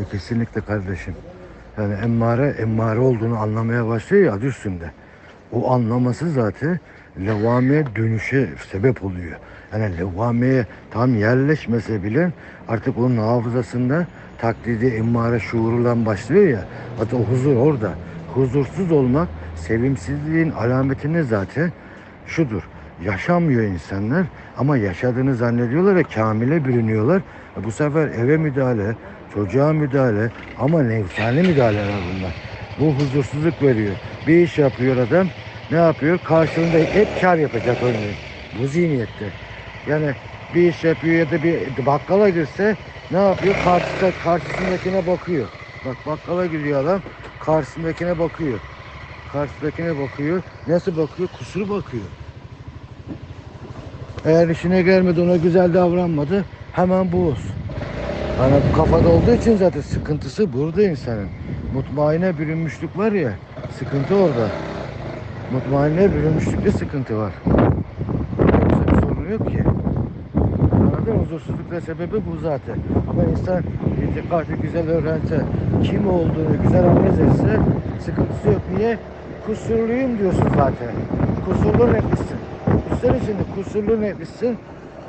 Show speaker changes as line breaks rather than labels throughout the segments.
E, kesinlikle kardeşim. Yani emmare, emmare olduğunu anlamaya başlıyor ya adı üstünde. O anlaması zaten levvameye dönüşe sebep oluyor. Yani levvameye tam yerleşmese bile artık onun hafızasında taklidi emmare şuuruyla başlıyor ya. Hatta o huzur orada. Huzursuz olmak sevimsizliğin alametini zaten şudur. Yaşamıyor insanlar ama yaşadığını zannediyorlar ve kamile bürünüyorlar. E bu sefer eve müdahale, çocuğa müdahale ama nefsani müdahaleler bunlar. Bu huzursuzluk veriyor. Bir iş yapıyor adam. Ne yapıyor? Karşılığında hep kar yapacak örneğin. Bu zihniyette. Yani bir iş yapıyor ya da bir bakkala girse ne yapıyor? Karşısında, karşısındakine bakıyor. Bak bakkala giriyor adam. Karşısındakine bakıyor. Karşısındakine bakıyor. Nasıl bakıyor? Kusuru bakıyor. Eğer işine gelmedi ona güzel davranmadı hemen olsun. Hani bu kafada olduğu için zaten sıkıntısı burada insanın. Mutmaine bürünmüşlük var ya sıkıntı orada. Mutmaine bürünmüşlükte sıkıntı var. Yoksa bir sorun yok ki. Anladın? Huzursuzlukla sebebi bu zaten. Ama insan itikatı güzel öğrense, kim olduğunu güzel analiz etse sıkıntısı yok. Niye? Kusurluyum diyorsun zaten. Kusurlu netlisin. Üstler içinde kusurlu netlisin.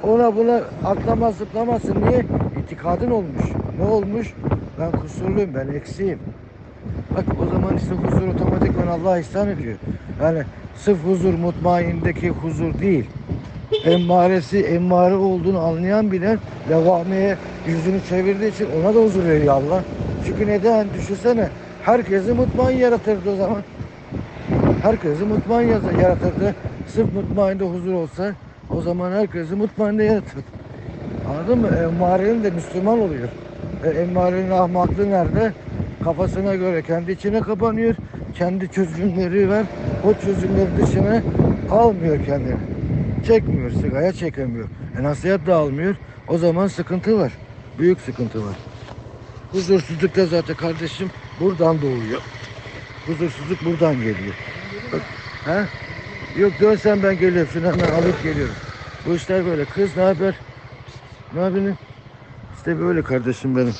Ona buna atlamaz zıplamazsın. Niye? İtikadın olmuş. Ne olmuş? Ben kusurluyum, ben eksiğim. Bak o zaman işte huzur otomatikman Allah ihsan ediyor. Yani sırf huzur mutmaindeki huzur değil. Emmaresi emmare olduğunu anlayan bile levameye yüzünü çevirdiği için ona da huzur veriyor Allah. Çünkü neden? Düşünsene. Herkesi mutmain yaratırdı o zaman. Herkesi mutmain yaratırdı. Sırf mutmainde huzur olsa o zaman herkesi mutmainde yaratırdı. Anladın mı? Emmarenin de Müslüman oluyor. E, emmarenin ahmaklığı nerede? Kafasına göre kendi içine kapanıyor. Kendi çözümleri var. O çözümleri dışına almıyor kendini. Çekmiyor, sigaya çekemiyor. E, nasihat da almıyor. O zaman sıkıntı var. Büyük sıkıntı var. Huzursuzluk da zaten kardeşim buradan doğuyor. Huzursuzluk buradan geliyor. Ha? Yok dönsen ben geliyorum. Şunu hemen alıp geliyorum. Bu işler böyle. Kız ne haber? Ne yapıyorsun? İşte böyle kardeşim benim.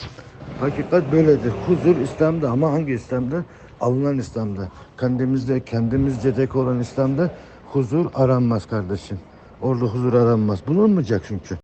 Hakikat böyledir. Huzur İslam'da ama hangi İslam'da? Alınan İslam'da. Kendimizde, kendimizce dek olan İslam'da huzur aranmaz kardeşim. Orada huzur aranmaz. Bulunmayacak çünkü.